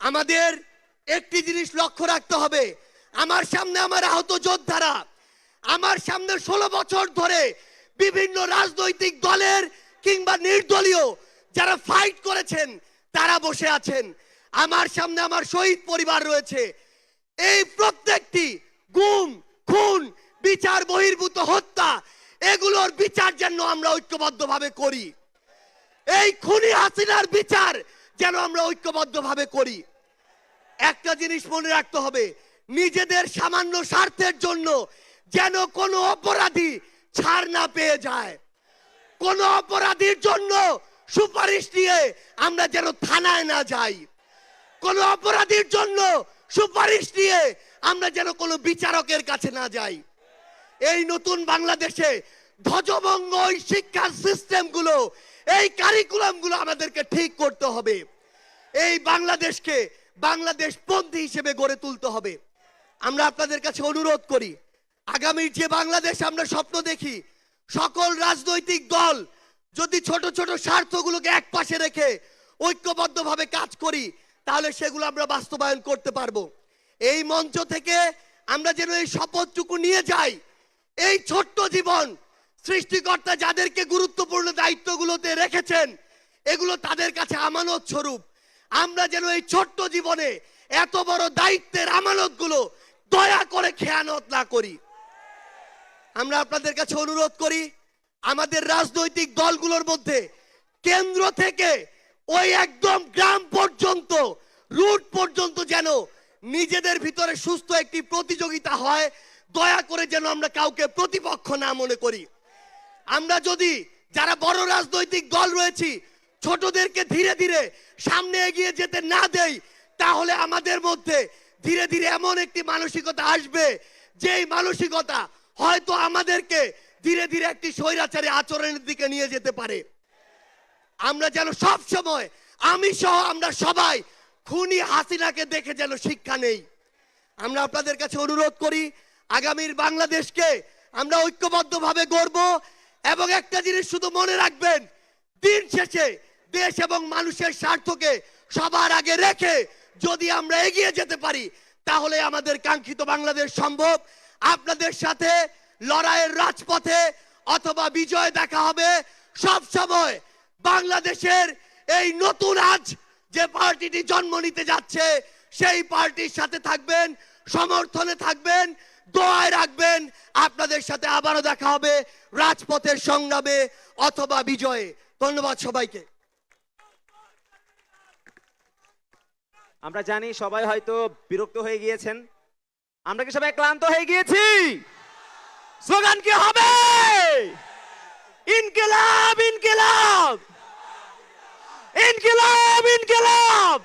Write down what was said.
আমাদের একটি জিনিস লক্ষ্য রাখতে হবে। আমার সামনে আমার আহত যোদ্ধারা, আমার সামনে ষোলো বছর ধরে বিভিন্ন রাজনৈতিক দলের কিংবা নির্দলীয় যারা ফাইট করেছেন, তারা বসে আছেন। আমার সামনে আমার শহীদ পরিবার রয়েছে। এই প্রত্যেকটি গুম, খুন, বিচার, বহির্ভূত, হত্যা, এগুলোর বিচার যেন আমরা ঐক্যবদ্ধভাবে করি। এই খুনি হাসিনার বিচার যেন আমরা ঐক্যবদ্ধভাবে করি। একটা জিনিস মনে রাখতে হবে, নিজেদের সামান্য স্বার্থের জন্য যেন কোনো অপরাধী ছাড় না পেয়ে যায়। কোন অপরাধীর জন্য সুপারিশ নিয়ে আমরা যেন থানায় না যাই। কোন অপরাধীর জন্য সুপারিশ নিয়ে আমরা যেন কোনো বিচারকের কাছে না যাই। এই নতুন বাংলাদেশে ধ্বজভঙ্গ ওই শিক্ষার সিস্টেমগুলো, এই কারিকুলামগুলো আমাদেরকে ঠিক করতে হবে। এই বাংলাদেশকে বাংলাদেশ পন্থী হিসেবে গড়ে তুলতে হবে। আমরা আপনাদের কাছে অনুরোধ করি আগামীর যে বাংলাদেশ আমরা স্বপ্ন দেখি, সকল রাজনৈতিক দল যদি ছোট ছোট স্বার্থগুলোকে এক পাশে রেখে ঐক্যবদ্ধভাবে কাজ করি, তাহলে সেগুলো আমরা বাস্তবায়ন করতে পারব। এই মঞ্চ থেকে আমরা যেন এই শপথটুকু নিয়ে যাই, এই ছোট্ট জীবন সৃষ্টিকর্তা যাদেরকে গুরুত্বপূর্ণ দায়িত্বগুলোতে রেখেছেন, এগুলো তাদের কাছে আমানত স্বরূপ। আমরা যেন এই ছোট্ট জীবনে এত বড় দায়িত্বের আমানতগুলো দয়া করে খেয়ানত না করি। আমরা আপনাদের কাছে অনুরোধ করি, আমাদের রাজনৈতিক দলগুলোর মধ্যে কেন্দ্র থেকে ওই একদম গ্রাম পর্যন্ত, রুট পর্যন্ত যেন নিজেদের ভিতরে সুস্থ একটি প্রতিযোগিতা হয়, দয়া করে যেন আমরা কাউকে প্রতিপক্ষ না মনে করি। আমরা যদি যারা বড় রাজনৈতিক দল রয়েছি ছোটদেরকে ধীরে ধীরে সামনে এগিয়ে যেতে না দেই, তাহলে আমাদের মধ্যে ধীরে ধীরে এমন একটি মানসিকতা আসবে, যেই মানসিকতা হয়তো আমাদেরকে ধীরে ধীরে একটি স্বৈরাচারী আচরণের দিকে নিয়ে যেতে পারে। আমরা যেন সব সময় আমি সহ আমরা সবাই খুনি হাসিনাকে দেখে যেন শিক্ষা নেই। আমরা আপনাদের কাছে অনুরোধ করি, আগামীর বাংলাদেশকে আমরা ঐক্যবদ্ধভাবে গড়ব এবং একটা জিনিস শুধু মনে রাখবেন, দিন শেষে দেশ এবং মানুষের স্বার্থকে সবার আগে রেখে যদি আমরা এগিয়ে যেতে পারি, তাহলে আমাদের কাঙ্ক্ষিত বাংলাদেশ সম্ভব। আপনাদের সাথে লড়াইয়ের রাজপথে অথবা বিজয় দেখা হবে সব সময়। বাংলাদেশের এই নতুন আজ যে পার্টিটি জন্ম নিতে যাচ্ছে, সেই পার্টির সাথে থাকবেন, সমর্থনে থাকবেন, দোয়ায় রাখবেন। আপনাদের সাথে আবারও দেখা হবে রাজপথের সংগ্রামে অথবা বিজয়ে। ধন্যবাদ সবাইকে। আমরা জানি সবাই হয়তো বিরক্ত হয়ে গিয়েছেন। আমরা কি সবাই ক্লান্ত হয়ে গিয়েছি? স্লোগান কি হবে? ইনকিলাব ইনকিলাব! ইনকিলাব ইনকিলাব!